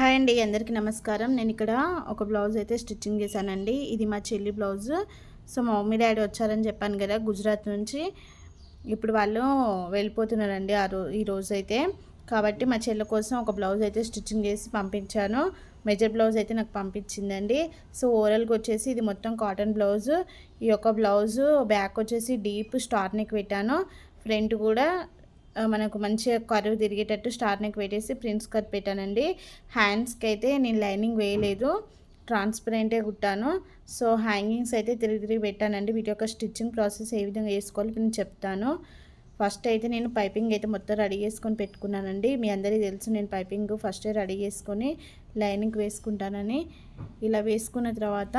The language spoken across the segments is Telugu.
హాయ్ అండి అందరికీ నమస్కారం. నేను ఇక్కడ ఒక బ్లౌజ్ అయితే స్టిచ్చింగ్ చేశానండి. ఇది మా చెల్లి బ్లౌజ్. సో మా మమ్మీ డాడీ వచ్చారని చెప్పాను కదా గుజరాత్ నుంచి. ఇప్పుడు వాళ్ళు వెళ్ళిపోతున్నారండి ఆ రో ఈ రోజు అయితే. కాబట్టి మా చెల్లి కోసం ఒక బ్లౌజ్ అయితే స్టిచ్చింగ్ చేసి పంపించాను. మెజర్ బ్లౌజ్ అయితే నాకు పంపించిందండి. సో ఓవరాల్గా వచ్చేసి ఇది మొత్తం కాటన్ బ్లౌజ్. ఈ యొక్క బ్లౌజ్ బ్యాక్ వచ్చేసి డీప్ స్టార్నిక్ పెట్టాను. ఫ్రంట్ కూడా మనకు మంచిగా కరువు తిరిగేటట్టు స్టార్ నెక్ పెట్టేసి ప్రిన్స్ కట్ పెట్టానండి. హ్యాండ్స్కి అయితే నేను లైనింగ్ వేయలేదు. ట్రాన్స్పరెంటే కుట్టాను. సో హ్యాంగింగ్స్ అయితే తిరిగి తిరిగి పెట్టానండి. వీటి యొక్క స్టిచ్చింగ్ ప్రాసెస్ ఏ విధంగా వేసుకోవాలి నేను చెప్తాను. ఫస్ట్ అయితే నేను పైపింగ్ అయితే మొత్తం రెడీ చేసుకొని పెట్టుకున్నానండి. మీ అందరికీ తెలుసు నేను పైపింగ్ ఫస్ట్ రెడీ చేసుకొని లైనింగ్ వేసుకుంటానని. ఇలా వేసుకున్న తర్వాత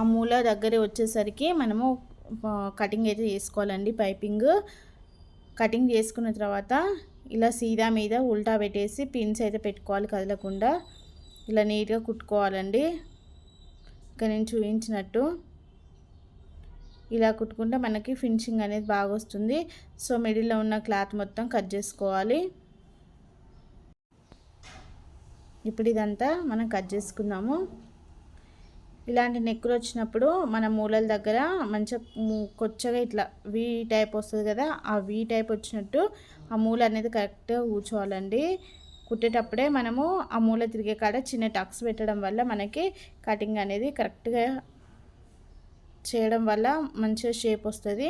ఆ మూల దగ్గర వచ్చేసరికి మనము కటింగ్ అయితే చేసుకోవాలండి పైపింగ్ కటింగ్ చేసుకున్న తర్వాత ఇలా సీదా మీద ఉల్టా పెట్టేసి పిన్స్ అయితే పెట్టుకోవాలి కదలకుండా. ఇలా నీట్గా కుట్టుకోవాలండి. ఇక్కడ నేను చూపించినట్టు ఇలా కుట్టుకుంటే మనకి ఫినిషింగ్ అనేది బాగా వస్తుంది. సో మిడిల్లో ఉన్న క్లాత్ మొత్తం కట్ చేసుకోవాలి. ఇప్పుడు ఇదంతా మనం కట్ చేసుకుందాము ఇలాంటి నెక్కులు వచ్చినప్పుడు మన మూలల దగ్గర మంచిగా కొచ్చగా ఇట్లా వి టైప్ వస్తుంది కదా ఆ వి టైప్ వచ్చినట్టు ఆ మూల అనేది కరెక్ట్గా కూర్చోవాలండి. కుట్టేటప్పుడే మనము ఆ మూల తిరిగే కాడ చిన్న టక్స్ పెట్టడం వల్ల మనకి కటింగ్ అనేది కరెక్ట్గా చేయడం వల్ల మంచిగా షేప్ వస్తుంది.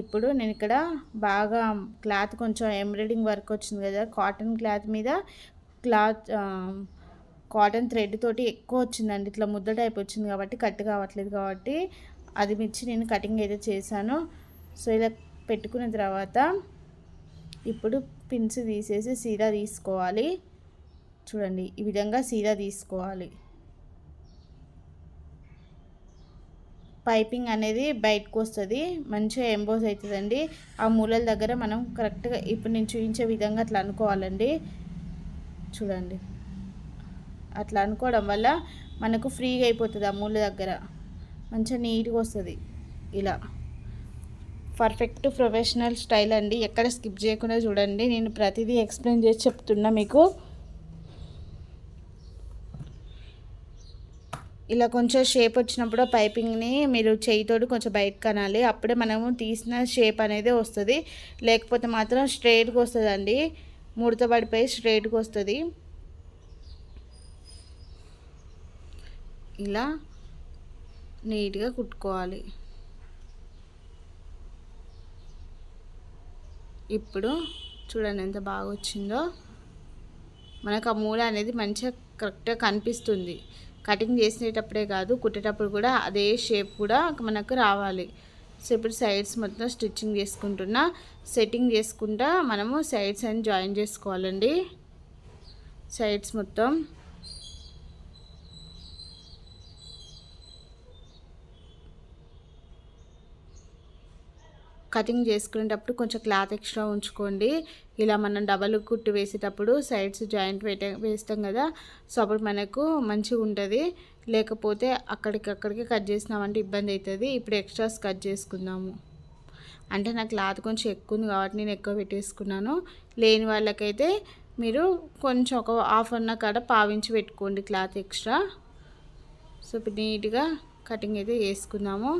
ఇప్పుడు నేను ఇక్కడ బాగా క్లాత్ కొంచెం ఎంబ్రాయిడింగ్ వర్క్ వచ్చింది కదా కాటన్ క్లాత్ మీద క్లాత్ కాటన్ థ్రెడ్ తోటి ఎక్కువ వచ్చిందండి. ఇట్లా ముద్ద టైప్ వచ్చింది కాబట్టి కట్ కావట్లేదు కాబట్టి అది మించి నేను కటింగ్ అయితే చేశాను. సో ఇలా పెట్టుకున్న తర్వాత ఇప్పుడు పిన్స్ తీసేసి సీదా తీసుకోవాలి. చూడండి ఈ విధంగా సీదా తీసుకోవాలి. పైపింగ్ అనేది బయటకు వస్తుంది మంచిగా ఎంబోస్ అవుతుందండి. ఆ మూలల దగ్గర మనం కరెక్ట్గా ఇప్పుడు నేను చూపించే విధంగా అట్లా అనుకోవాలండి. చూడండి. అట్లా అనుకోవడం వల్ల మనకు ఫ్రీగా అయిపోతుంది ఆ మూల దగ్గర. మంచిగా నీట్గా వస్తుంది. ఇలా. పర్ఫెక్ట్ ప్రొఫెషనల్ స్టైల్ అండి. ఎక్కడ స్కిప్ చేయకుండా చూడండి. నేను ప్రతిదీ ఎక్స్ప్లెయిన్ చేసి చెప్తున్నా మీకు. ఇలా కొంచెం షేప్ వచ్చినప్పుడు పైపింగ్ని మీరు చేయితోటి కొంచెం బయటకు కనాలి. అప్పుడే మనము తీసిన షేప్ అనేది వస్తుంది. లేకపోతే మాత్రం స్ట్రైట్గా వస్తుందండి. ముడత పడిపోయి స్ట్రైట్గా వస్తుంది. ఇలా నీట్గా కుట్టుకోవాలి. ఇప్పుడు చూడండి ఎంత బాగా వచ్చిందో. మనకు ఆ మూల అనేది మంచిగా కరెక్ట్గా కనిపిస్తుంది. కటింగ్ చేసేటప్పుడే కాదు కుట్టేటప్పుడు కూడా అదే షేప్ కూడా మనకు రావాలి. సో ఇప్పుడు సైడ్స్ మొత్తం స్టిచ్చింగ్ చేసుకుంటున్నా. సెట్టింగ్ చేసుకుంటా మనము సైడ్స్ అని జాయిన్ చేసుకోవాలండి. సైడ్స్ మొత్తం కటింగ్ చేసుకునేటప్పుడు కొంచెం క్లాత్ ఎక్స్ట్రా ఉంచుకోండి. ఇలా మనం డబల్ కుట్టు వేసేటప్పుడు సైడ్స్ జాయింట్ పెట్ట వేస్తాం కదా సో అప్పుడు మనకు మంచిగా ఉంటుంది. లేకపోతే అక్కడికి అక్కడికి కట్ చేసినామంటే ఇబ్బంది అవుతుంది ఇప్పుడు ఎక్స్ట్రాస్ కట్ చేసుకుందాము. అంటే నా క్లాత్ కొంచెం ఎక్కువ ఉంది కాబట్టి నేను ఎక్కువ పెట్టేసుకున్నాను. లేని వాళ్ళకైతే మీరు కొంచెం ఒక హాఫ్ అన్న కాడ పావించి పెట్టుకోండి క్లాత్ ఎక్స్ట్రా. సో ఇప్పుడు నీట్గా కటింగ్ అయితే చేసుకుందాము.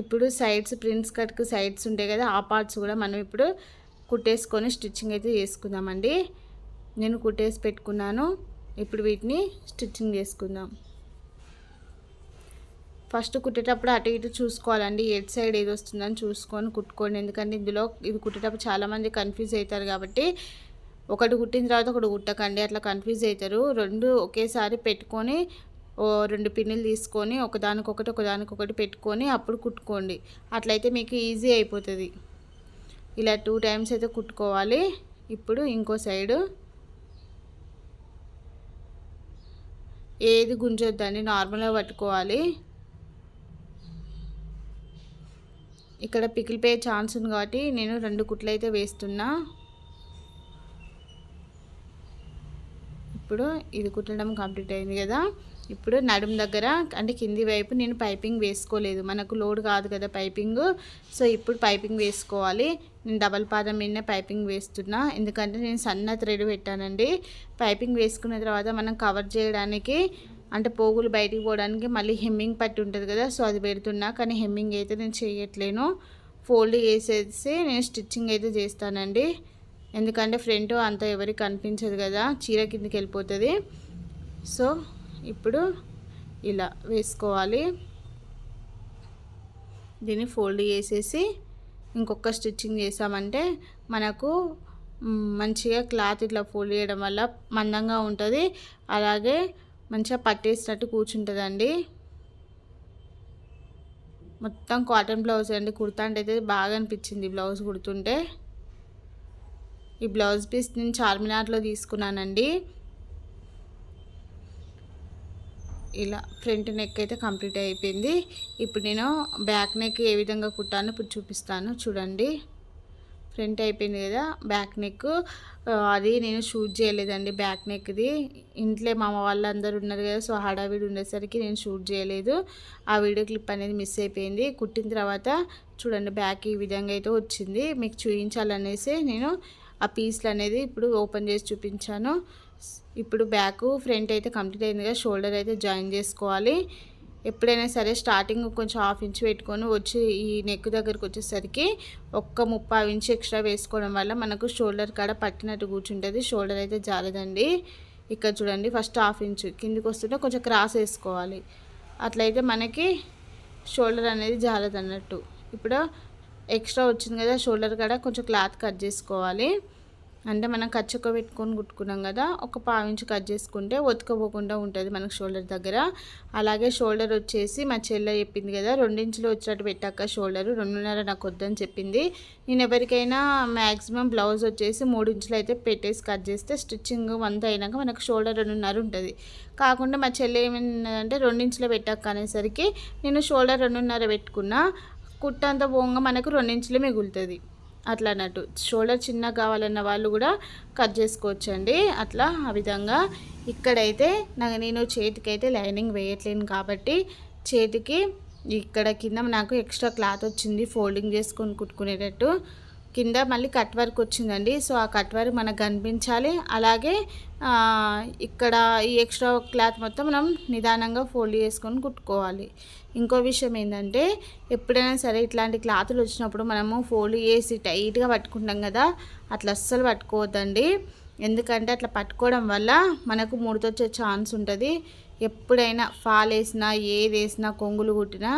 ఇప్పుడు సైడ్స్ ప్రింట్స్ కట్కి సైడ్స్ ఉంటాయి కదా ఆ పార్ట్స్ కూడా మనం ఇప్పుడు కుట్టేసుకొని స్టిచ్చింగ్ అయితే చేసుకుందామండి. నేను కుట్టేసి పెట్టుకున్నాను. ఇప్పుడు వీటిని స్టిచ్చింగ్ చేసుకుందాం. ఫస్ట్ కుట్టేటప్పుడు అటు ఇటు చూసుకోవాలండి. ఎడ్ సైడ్ ఏది వస్తుందని చూసుకొని కుట్టుకోండి. ఎందుకంటే ఇందులో ఇది కుట్టేటప్పుడు చాలామంది కన్ఫ్యూజ్ అవుతారు కాబట్టి ఒకటి కుట్టిన తర్వాత ఒకటి కుట్టకండి. అట్లా కన్ఫ్యూజ్ అవుతారు. రెండు ఒకేసారి పెట్టుకొని రెండు పిన్నులు తీసుకొని ఒకదానికొకటి ఒకదానికొకటి పెట్టుకొని అప్పుడు కుట్టుకోండి. అట్లయితే మీకు ఈజీ అయిపోతుంది. ఇలా టూ టైమ్స్ అయితే కుట్టుకోవాలి. ఇప్పుడు ఇంకో సైడు. ఏది గుంజొద్దండి నార్మల్గా పట్టుకోవాలి. ఇక్కడ పికిలిపోయే ఛాన్స్ ఉంది కాబట్టి నేను రెండు కుట్లు అయితే వేస్తున్నా. ఇప్పుడు ఇది కుట్టడం కంప్లీట్ అయింది కదా. ఇప్పుడు నడుము దగ్గర అంటే కింది వైపు నేను పైపింగ్ వేసుకోలేదు. మనకు లోడ్ కాదు కదా పైపింగ్. సో ఇప్పుడు పైపింగ్ వేసుకోవాలి. నేను డబల్ పాదం మీద పైపింగ్ వేస్తున్నా. ఎందుకంటే నేను సన్న థ్రెడ్ పెట్టానండి. పైపింగ్ వేసుకున్న తర్వాత మనం కవర్ చేయడానికి అంటే పోగులు బయటికి పోవడానికి మళ్ళీ హెమ్మింగ్ పట్టి ఉంటుంది కదా సో అది పెడుతున్నా. కానీ హెమ్మింగ్ అయితే నేను చేయట్లేను. ఫోల్డ్ చేసేసి నేను స్టిచ్చింగ్ అయితే చేస్తానండి. ఎందుకంటే ఫ్రంట్ అంత ఎవరికి కనిపించదు కదా చీర కిందకి వెళ్ళిపోతుంది. సో ఇప్పుడు ఇలా వేసుకోవాలి. దీన్ని ఫోల్డ్ చేసేసి ఇంకొక స్టిచ్చింగ్ చేసామంటే మనకు మంచిగా క్లాత్ ఇట్లా ఫోల్డ్ చేయడం వల్ల మందంగా ఉంటుంది. అలాగే మంచిగా పట్టేసినట్టు కూర్చుంటుందండి. మొత్తం కాటన్ బ్లౌజ్ అండి. కుర్తా అంటే అయితే బాగా అనిపించింది బ్లౌజ్ కుడుతుంటే. ఈ బ్లౌజ్ పీస్ నేను చార్మినార్లో తీసుకున్నానండి. ఇలా ఫ్రంట్ నెక్ అయితే కంప్లీట్ అయిపోయింది. ఇప్పుడు నేను బ్యాక్ నెక్ ఏ విధంగా కుట్టానో ఇప్పుడు చూపిస్తాను. చూడండి. ఫ్రంట్ అయిపోయింది కదా బ్యాక్ నెక్. అది నేను షూట్ చేయలేదండి బ్యాక్ నెక్ది. ఇంట్లో మా వాళ్ళందరూ ఉన్నారు కదా సో హడావిడి ఉండేసరికి నేను షూట్ చేయలేదు. ఆ వీడియో క్లిప్ అనేది మిస్ అయిపోయింది. కుట్టిన తర్వాత చూడండి బ్యాక్ ఈ విధంగా అయితే వచ్చింది. మీకు చూపించాలనేసి నేను ఆ పీస్లు అనేది ఇప్పుడు ఓపెన్ చేసి చూపించాను. ఇప్పుడు బ్యాక్ ఫ్రంట్ అయితే కంప్లీట్ అయింది కదా షోల్డర్ అయితే జాయిన్ చేసుకోవాలి. ఎప్పుడైనా సరే స్టార్టింగ్ కొంచెం హాఫ్ ఇంచ్ పెట్టుకొని వచ్చి ఈ నెక్ దగ్గరకు వచ్చేసరికి ఒక్క ముప్పై ఇంచ్ ఎక్స్ట్రా వేసుకోవడం వల్ల మనకు షోల్డర్ కాడ పట్టినట్టు కూర్చుంటుంది. షోల్డర్ అయితే జారదండి. ఇక్కడ చూడండి ఫస్ట్ హాఫ్ ఇంచ్ కిందికి వస్తుంటే కొంచెం క్రాస్ వేసుకోవాలి. అట్లయితే మనకి షోల్డర్ అనేది జారదు అన్నట్టు ఇప్పుడు ఎక్స్ట్రా వచ్చింది కదా షోల్డర్ కాడ కొంచెం క్లాత్ కట్ చేసుకోవాలి. అంటే మనం కచ్చొక్క పెట్టుకొని కుట్టుకున్నాం కదా ఒక పావించి కట్ చేసుకుంటే ఒతుకపోకుండా ఉంటుంది మనకు షోల్డర్ దగ్గర. అలాగే షోల్డర్ వచ్చేసి మా చెల్లె చెప్పింది కదా రెండించులు వచ్చినట్టు పెట్టాక షోల్డర్ రెండున్నర నాకు వద్దని చెప్పింది. నేను ఎవరికైనా మ్యాక్సిమం బ్లౌజ్ వచ్చేసి మూడు ఇంచులు అయితే పెట్టేసి కట్ చేస్తే స్టిచ్చింగ్ వంత అయినాక మనకు షోల్డర్ రెండున్నర ఉంటుంది. కాకుండా మా చెల్లె ఏమైందంటే రెండించులు పెట్టాక అనేసరికి నేను షోల్డర్ రెండున్నర పెట్టుకున్నా కుట్టంత పోగా మనకు రెండించులు మిగులుతుంది. అట్లా అన్నట్టు షోల్డర్ చిన్నగా కావాలన్న వాళ్ళు కూడా కట్ చేసుకోవచ్చండి. అట్లా ఆ విధంగా ఇక్కడైతే నాకు నేను చేతికి అయితే లైనింగ్ వేయట్లేను కాబట్టి చేతికి ఇక్కడ కింద నాకు ఎక్స్ట్రా క్లాత్ వచ్చింది ఫోల్డింగ్ చేసుకొని కుట్టుకునేటట్టు. కింద మళ్ళీ కట్ వర్క్ వచ్చిందండి. సో ఆ కట్ వర్క్ మనకు కనిపించాలి. అలాగే ఇక్కడ ఈ ఎక్స్ట్రా క్లాత్ మొత్తం మనం నిదానంగా ఫోల్డ్ చేసుకొని కుట్టుకోవాలి. ఇంకో విషయం ఏంటంటే ఎప్పుడైనా సరే ఇట్లాంటి క్లాతులు వచ్చినప్పుడు మనము ఫోల్డ్ చేసి టైట్గా పట్టుకుంటాం కదా అట్లా అస్సలు పట్టుకోవద్దండి. ఎందుకంటే అట్లా పట్టుకోవడం వల్ల మనకు ముడతొచ్చే ఛాన్స్ ఉంటుంది. ఎప్పుడైనా ఫాల్ వేసినా ఏది వేసినా కొంగులు కుట్టినా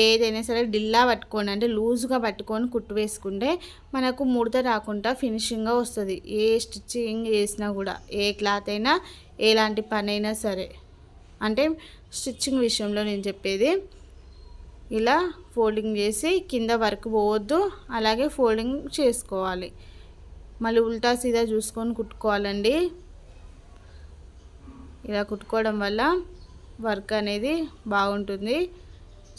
ఏదైనా సరే డిల్లా పట్టుకోండి. అంటే లూజ్గా పట్టుకొని కుట్టు వేసుకుంటే మనకు ముడత రాకుండా ఫినిషింగ్గా వస్తుంది. ఏ స్టిచ్చింగ్ చేసినా కూడా ఏ క్లాత్ అయినా ఎలాంటి పని అయినా సరే. అంటే స్టిచ్చింగ్ విషయంలో నేను చెప్పేది ఇలా ఫోల్డింగ్ చేసి కింద వర్క్ పోవద్దు అలాగే ఫోల్డింగ్ చేసుకోవాలి. మళ్ళీ ఉల్టా సీదా చూసుకొని కుట్టుకోవాలండి. ఇలా కుట్టుకోవడం వల్ల వర్క్ అనేది బాగుంటుంది.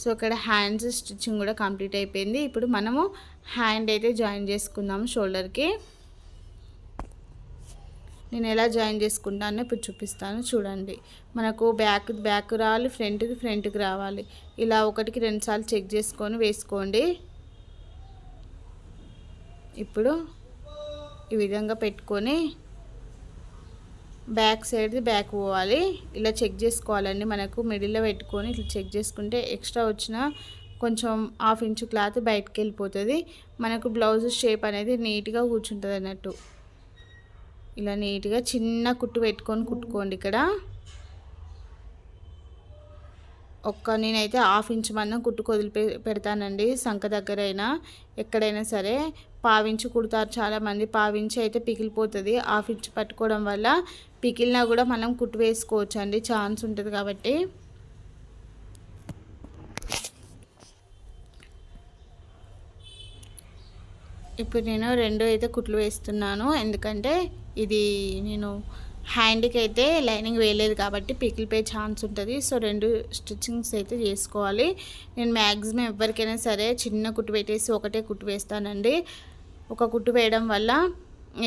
సో ఇక్కడ హ్యాండ్స్ స్టిచ్చింగ్ కూడా కంప్లీట్ అయిపోయింది. ఇప్పుడు మనము హ్యాండ్ అయితే జాయిన్ చేసుకుందాము షోల్డర్కి. నేను ఎలా జాయిన్ చేసుకుంటానో ఇప్పుడు చూపిస్తాను. చూడండి. మనకు బ్యాక్ బ్యాక్ రావాలి ఫ్రంట్కి ఫ్రంట్కి రావాలి. ఇలా ఒకటికి రెండుసార్లు చెక్ చేసుకొని వేసుకోండి. ఇప్పుడు ఈ విధంగా పెట్టుకొని బ్యాక్ సైడ్ది బ్యాక్ పోవాలి. ఇలా చెక్ చేసుకోవాలండి. మనకు మిడిల్లో పెట్టుకొని ఇట్లా చెక్ చేసుకుంటే ఎక్స్ట్రా వచ్చిన కొంచెం హాఫ్ ఇంచు క్లాత్ బయటకు వెళ్ళిపోతుంది. మనకు బ్లౌజ్ షేప్ అనేది నీట్గా కూర్చుంటుంది అన్నట్టు. ఇలా నీట్గా చిన్న కుట్టు పెట్టుకొని కుట్టుకోండి ఇక్కడ. ఒక్క నేనైతే హాఫ్ ఇంచ్ మందం కుట్టుకు వదిలి పెడతానండి. సంఖ దగ్గర అయినా ఎక్కడైనా సరే పావించి కుడతారు చాలామంది. పావించి అయితే పిగిలిపోతుంది. హాఫ్ ఇంచ్ పట్టుకోవడం వల్ల పికిలినా కూడా మనం కుట్టు వేసుకోవచ్చు అండి ఛాన్స్ ఉంటుంది కాబట్టి. ఇప్పుడు నేను రెండు అయితే కుట్లు వేస్తున్నాను. ఎందుకంటే ఇది నేను హ్యాండ్కి అయితే లైనింగ్ వేయలేదు కాబట్టి పికిలిపోయే ఛాన్స్ ఉంటుంది. సో రెండు స్టిచ్చింగ్స్ అయితే చేసుకోవాలి. నేను మ్యాక్సిమం ఎవరికైనా సరే చిన్న కుట్టు పెట్టేసి ఒకటే కుట్టు వేస్తానండి. ఒక కుట్టు వేయడం వల్ల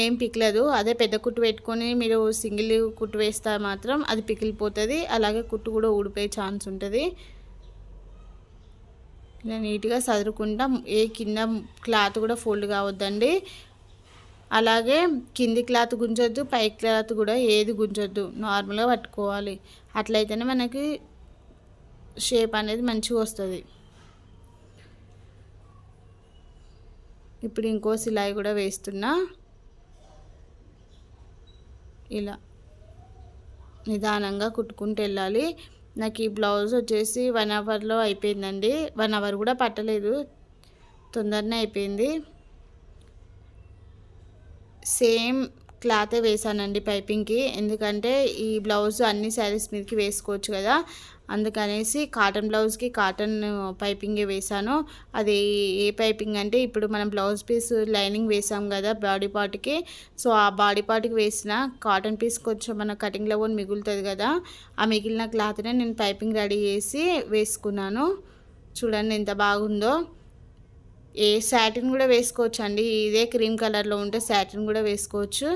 ఏం పిక్కలేదు అదే పెద్ద కుట్టు పెట్టుకొని మీరు సింగిల్ కుట్టు వేస్తే మాత్రం అది పికిలిపోతుంది. అలాగే కుట్టు కూడా ఊడిపోయే ఛాన్స్ ఉంటుంది. ఇలా నీట్గా సదురుకుంటా. ఏ కింద క్లాత్ కూడా ఫోల్డ్ కావద్దండి. అలాగే కింది క్లాత్ గుంజొద్దు పై క్లాత్ కూడా ఏది గుంజొద్దు. నార్మల్గా పట్టుకోవాలి. అట్లయితేనే మనకి షేప్ అనేది మంచిగా వస్తుంది. ఇప్పుడు ఇంకో సిలాయి కూడా వేస్తున్నా. ఇలా నిదానంగా కుట్టుకుంటూ వెళ్ళాలి. నాకు ఈ బ్లౌజ్ వచ్చేసి వన్ అవర్లో అయిపోయిందండి. వన్ అవర్ కూడా పట్టలేదు. తొందరనే అయిపోయింది. సేమ్ క్లాతే వేసానండి పైపింగ్కి. ఎందుకంటే ఈ బ్లౌజ్ అన్ని శారీస్ మీదకి వేసుకోవచ్చు కదా. అందుకనేసి కాటన్ బ్లౌజ్కి కాటన్ పైపింగే వేసాను అది ఏ పైపింగ్ అంటే ఇప్పుడు మనం బ్లౌజ్ పీస్ లైనింగ్ వేసాం కదా బాడీ పార్ట్కి సో ఆ బాడీ పార్ట్కి వేసిన కాటన్ పీస్ కొంచెం మన కటింగ్లో కూడా మిగులుతుంది కదా ఆ మిగిలిన క్లాత్నే నేను పైపింగ్ రెడీ చేసి వేసుకున్నాను. చూడండి ఎంత బాగుందో. ఏ శాటిన్ కూడా వేసుకోవచ్చు అండి ఇదే క్రీమ్ కలర్లో ఉంటే శాటిన్ కూడా వేసుకోవచ్చు.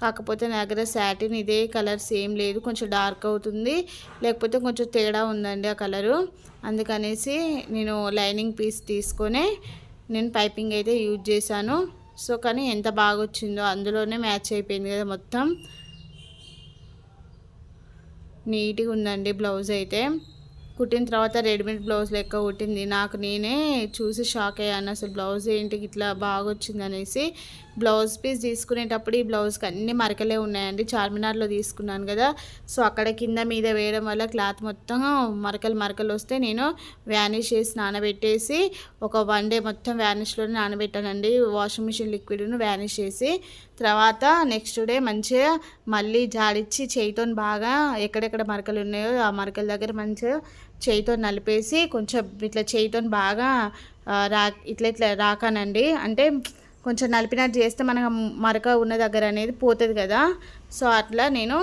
కాకపోతే నా దగ్గర శాటిన్ ఇదే కలర్ సేమ్ లేదు. కొంచెం డార్క్ అవుతుంది. లేకపోతే కొంచెం తేడా ఉందండి ఆ కలరు అందుకనేసి నేను లైనింగ్ పీస్ తీసుకొని నేను పైపింగ్ అయితే యూజ్ చేశాను. సో కానీ ఎంత బాగా వచ్చిందో అందులోనే మ్యాచ్ అయిపోయింది కదా మొత్తం. నీట్గా ఉందండి బ్లౌజ్ అయితే. కుట్టిన తర్వాత రెడీమేడ్ బ్లౌజ్ లెక్క కుట్టింది. నాకు నేనే చూసి షాక్ అయ్యాను. అసలు బ్లౌజ్ ఏంటి? ఇట్లా బాగా వచ్చింది అనేసి బ్లౌజ్ పీస్ తీసుకునేటప్పుడు ఈ బ్లౌజ్కి అన్ని మరకలే ఉన్నాయండి. చార్మినార్లో తీసుకున్నాను కదా. సో అక్కడ కింద మీద వేయడం వల్ల క్లాత్ మొత్తం మరకలు మరకలు వస్తే నేను వ్యానిష్ చేసి నానబెట్టేసి ఒక వన్ డే మొత్తం వ్యానిష్లోనే నానబెట్టానండి. వాషింగ్ మిషన్ లిక్విడ్ను వ్యానిష్ చేసి తర్వాత నెక్స్ట్ డే మంచిగా మళ్ళీ జాడిచ్చి చేయితో బాగా ఎక్కడెక్కడ మరకలు ఉన్నాయో ఆ మరకల దగ్గర మంచిగా చేయితో నలిపేసి కొంచెం ఇట్లా చేయితో బాగా రా ఇట్లా ఇట్లా రాకానండి. అంటే కొంచెం నలిపినట్టు చేస్తే మనకు మరక ఉన్న దగ్గర అనేది పోతుంది కదా. సో అట్లా నేను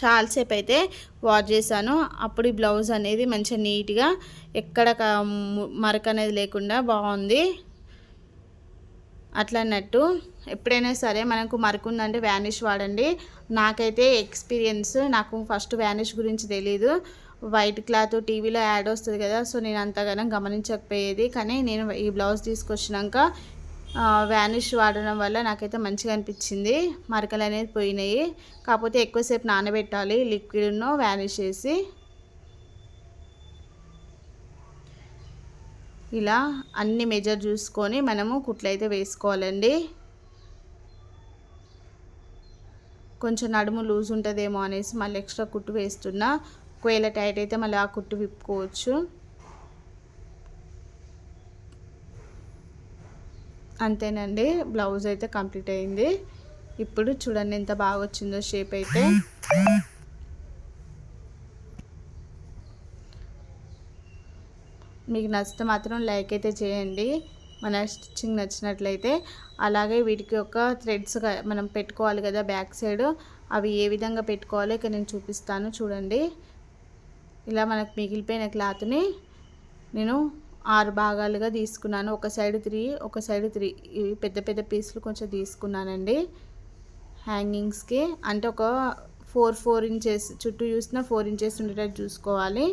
చాలాసేపు అయితే వాష్ చేశాను. అప్పుడు ఈ బ్లౌజ్ అనేది మంచిగా నీట్గా ఎక్కడ మరక అనేది లేకుండా బాగుంది. అట్లా అన్నట్టు ఎప్పుడైనా సరే మనకు మరక ఉందంటే వ్యానిష్ వాడండి. నాకైతే ఎక్స్పీరియన్స్ నాకు ఫస్ట్ వ్యానిష్ గురించి తెలీదు. వైట్ క్లాత్ టీవీలో యాడ్ వస్తుంది కదా సో నేను అంతగానో గమనించకపోయేది. కానీ నేను ఈ బ్లౌజ్ తీసుకొచ్చినాక వ్యానిష్ వాడడం వల్ల నాకైతే మంచిగా అనిపించింది. మరకలు అనేది పోయినాయి. కాకపోతే ఎక్కువసేపు నానబెట్టాలి లిక్విడ్ను వ్యానిష్ చేసి. ఇలా అన్ని మెజర్ చూసుకొని మనము కుట్లయితే వేసుకోవాలండి. కొంచెం నడుము లూజ్ ఉంటుందేమో అనేసి మళ్ళీ ఎక్స్ట్రా కుట్టు వేస్తున్నా. ఒకవేళ టైట్ అయితే మళ్ళీ ఆ కుట్టు విప్పుకోవచ్చు. అంతేనండి బ్లౌజ్ అయితే కంప్లీట్ అయింది. ఇప్పుడు చూడండి ఎంత బాగా వచ్చిందో షేప్ అయితే. మీకు నచ్చితే మాత్రం లైక్ అయితే చేయండి. మన స్టిచ్చింగ్ నచ్చినట్లయితే అలాగే వీటికి ఒక థ్రెడ్స్ మనం పెట్టుకోవాలి కదా బ్యాక్ సైడ్. అవి ఏ విధంగా పెట్టుకోవాలో ఇక్కడ నేను చూపిస్తాను చూడండి. ఇలా మనకు మిగిలిపోయిన క్లాత్ని నేను ఆరు భాగాలుగా తీసుకున్నాను. ఒక సైడ్ త్రీ ఒక సైడ్ త్రీ. ఇవి పెద్ద పెద్ద పీసులు కొంచెం తీసుకున్నానండి. హ్యాంగింగ్స్కి అంటే ఒక ఫోర్ ఫోర్ ఇంచెస్ చుట్టూ చూసిన ఫోర్ ఇంచెస్ ఉండేటట్టు చూసుకోవాలి.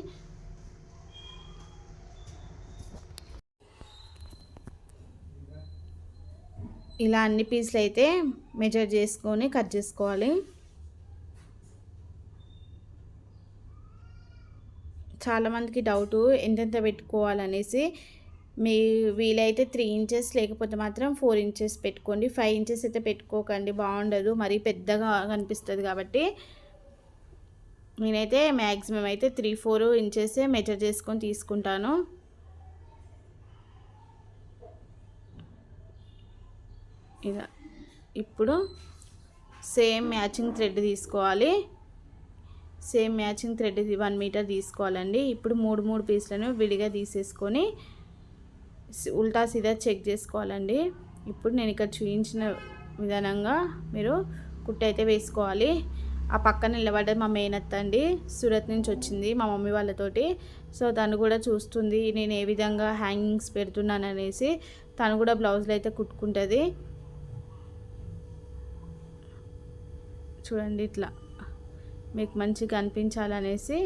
ఇలా అన్ని పీసులు అయితే మెజర్ చేసుకొని కట్ చేసుకోవాలి. చాలామందికి డౌటు ఎంతెంత పెట్టుకోవాలనేసి మీ వీలైతే త్రీ ఇంచెస్ లేకపోతే మాత్రం ఫోర్ ఇంచెస్ పెట్టుకోండి. ఫైవ్ ఇంచెస్ అయితే పెట్టుకోకండి. బాగుండదు. మరీ పెద్దగా కనిపిస్తుంది కాబట్టి నేనైతే మ్యాక్సిమం అయితే త్రీ ఫోర్ ఇంచెస్ మెజర్ చేసుకొని తీసుకుంటాను. ఇలా ఇప్పుడు సేమ్ మ్యాచింగ్ థ్రెడ్ తీసుకోవాలి. Same matching thread one metre తీసుకోవాలండి. ఇప్పుడు మూడు మూడు పీసులను విడిగా తీసేసుకొని ఉల్టా సీదా చెక్ చేసుకోవాలండి. ఇప్పుడు నేను ఇక్కడ చూపించిన విధానంగా మీరు కుట్ట అయితే వేసుకోవాలి. ఆ పక్కన నిలబడ్డది మా మేనత్త అండి. సూరత్ నుంచి వచ్చింది మా మమ్మీ వాళ్ళతోటి. సో తను కూడా చూస్తుంది నేను ఏ విధంగా హ్యాంగింగ్స్ పెడుతున్నాను అనేసి. తను కూడా బ్లౌజులు అయితే కుట్టుకుంటుంది. చూడండి ఇట్లా. మీకు మంచిగా అనిపించాలనేసి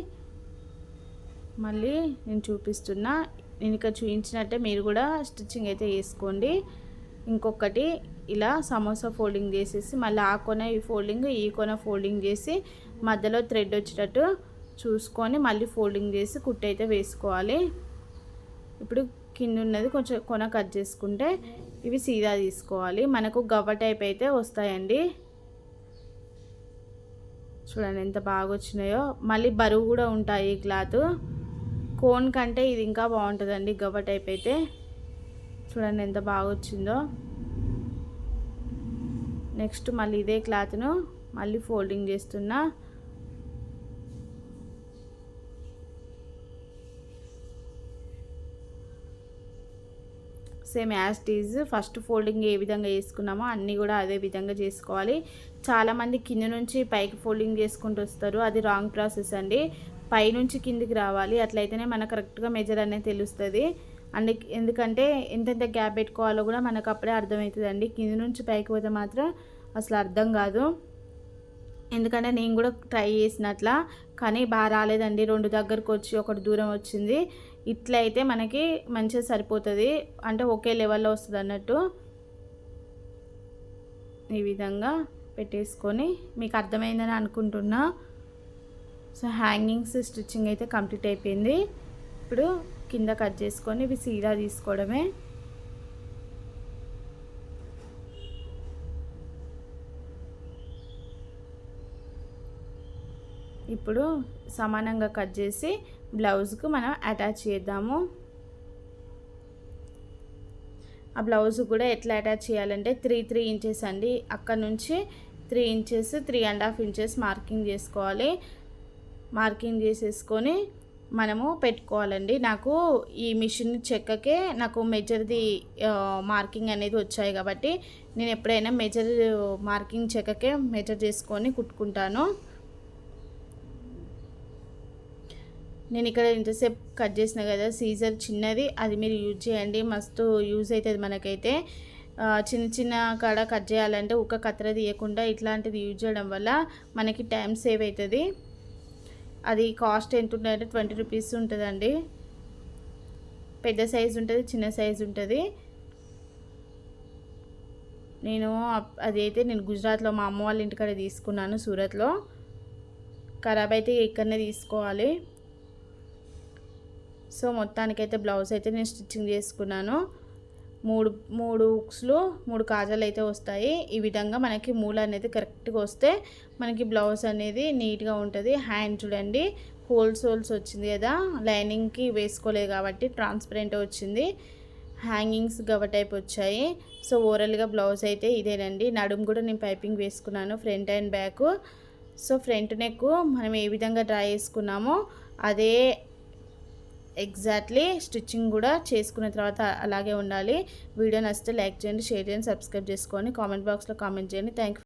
మళ్ళీ నేను చూపిస్తున్నా. నేను ఇక్కడ చూపించినట్టే మీరు కూడా స్టిచ్చింగ్ అయితే వేసుకోండి. ఇంకొకటి ఇలా సమోసా ఫోల్డింగ్ చేసేసి మళ్ళీ ఆ కొన ఈ ఫోల్డింగ్ ఈ కొన ఫోల్డింగ్ చేసి మధ్యలో థ్రెడ్ వచ్చేటట్టు చూసుకొని మళ్ళీ ఫోల్డింగ్ చేసి కుట్టు అయితే వేసుకోవాలి. ఇప్పుడు కింద ఉన్నది కొంచెం కొన కట్ చేసుకుంటే ఇవి సీదా తీసుకోవాలి. మనకు గవ్వ టైప్ అయితే వస్తాయండి. చూడండి ఎంత బాగా వచ్చినాయో మళ్ళీ బరువు కూడా ఉంటాయి ఈ క్లాత్. కోన్ కంటే ఇది ఇంకా బాగుంటుందండి గవ్వ టైప్ అయితే. చూడండి ఎంత బాగా వచ్చిందో నెక్స్ట్ మళ్ళీ ఇదే క్లాత్ను మళ్ళీ ఫోల్డింగ్ చేస్తున్నా. Same as these first folding ఏ విధంగా వేసుకున్నామో అన్నీ కూడా అదే విధంగా చేసుకోవాలి. చాలామంది కింద నుంచి పైకి ఫోల్డింగ్ చేసుకుంటూ వస్తారు. అది రాంగ్ ప్రాసెస్ అండి. పైనుంచి కిందికి రావాలి. అట్లయితేనే మనకు కరెక్ట్గా మెజర్ అనేది తెలుస్తుంది. అండ్ ఎందుకంటే ఎంతెంత గ్యాప్ పెట్టుకోవాలో కూడా మనకు అప్పుడే అర్థమవుతుందండి. కింద నుంచి పైకి పోతే మాత్రం అసలు అర్థం కాదు. ఎందుకంటే నేను కూడా ట్రై చేసినట్లా. కానీ బాగా రాలేదండి. రెండు దగ్గరకు వచ్చి ఒకటి దూరం వచ్చింది. ఇట్లా అయితే మనకి మంచిగా సరిపోతుంది. అంటే ఒకే లెవెల్లో వస్తుంది అన్నట్టు ఈ విధంగా పెట్టేసుకొని మీకు అర్థమైందని అనుకుంటున్నా. సో హ్యాంగింగ్స్ స్టిచ్చింగ్ అయితే కంప్లీట్ అయిపోయింది. ఇప్పుడు కింద కట్ చేసుకొని ఇవి సీదా తీసుకోవడమే. ఇప్పుడు సమానంగా కట్ చేసి బ్లౌజ్కు మనం అటాచ్ చేద్దాము. ఆ బ్లౌజ్ కూడా ఎట్లా అటాచ్ చేయాలంటే త్రీ త్రీ ఇంచెస్ అండి. అక్కడ నుంచి three inches three and half inches marking చేసుకోవాలి. మార్కింగ్ చేసేసుకొని మనము పెట్టుకోవాలండి. నాకు ఈ మిషన్ చెక్కకే నాకు మెజర్ది మార్కింగ్ అనేది వచ్చాయి కాబట్టి నేను ఎప్పుడైనా మెజర్ మార్కింగ్ చెక్కకే మెజర్ చేసుకొని కుట్టుకుంటాను. నేను ఇక్కడ ఇంతసేపు కట్ చేసిన కదా సీజర్ చిన్నది అది మీరు యూజ్ చేయండి మస్తు యూజ్ అవుతుంది మనకైతే. చిన్న చిన్న కాడ కట్ చేయాలంటే ఒక కత్తెర తీయకుండా ఇట్లాంటిది యూజ్ చేయడం వల్ల మనకి టైం సేవ్ అవుతుంది. అది కాస్ట్ ఎంత ఉంటుందంటే ట్వంటీ రూపీస్ ఉంటుందండి. పెద్ద సైజు ఉంటుంది చిన్న సైజు ఉంటుంది. నేను అదైతే నేను గుజరాత్లో మా అమ్మ వాళ్ళ ఇంటికాడ తీసుకున్నాను సూరత్లో. ఖరాబ్ అయితే ఇక్కడనే తీసుకోవాలి. సో మొత్తానికైతే బ్లౌజ్ అయితే నేను స్టిచ్చింగ్ చేసుకున్నాను. మూడు మూడు ఉక్స్లు మూడు కాజాలు అయితే వస్తాయి. ఈ విధంగా మనకి మూల అనేది కరెక్ట్గా వస్తే మనకి బ్లౌజ్ అనేది నీట్గా ఉంటుంది. హ్యాండ్ చూడండి హోల్స్ హోల్స్ వచ్చింది కదా లైనింగ్కి వేసుకోలేదు కాబట్టి ట్రాన్స్పరెంట్ వచ్చింది. హ్యాంగింగ్స్ గవ టైప్ వచ్చాయి. సో ఓవరాల్గా బ్లౌజ్ అయితే ఇదేనండి. నడుము కూడా నేను పైపింగ్ వేసుకున్నాను front and back. So front neck మనం ఏ విధంగా డ్రా చేసుకున్నామో అదే ఎగ్జాక్ట్లీ స్టిచ్చింగ్ కూడా చేసుకున్న తర్వాత అలాగే ఉండాలి. వీడియో నచ్చితే లైక్ చేయండి షేర్ చేయండి సబ్స్క్రైబ్ చేసుకొని కామెంట్ బాక్స్లో కామెంట్ చేయండి. థ్యాంక్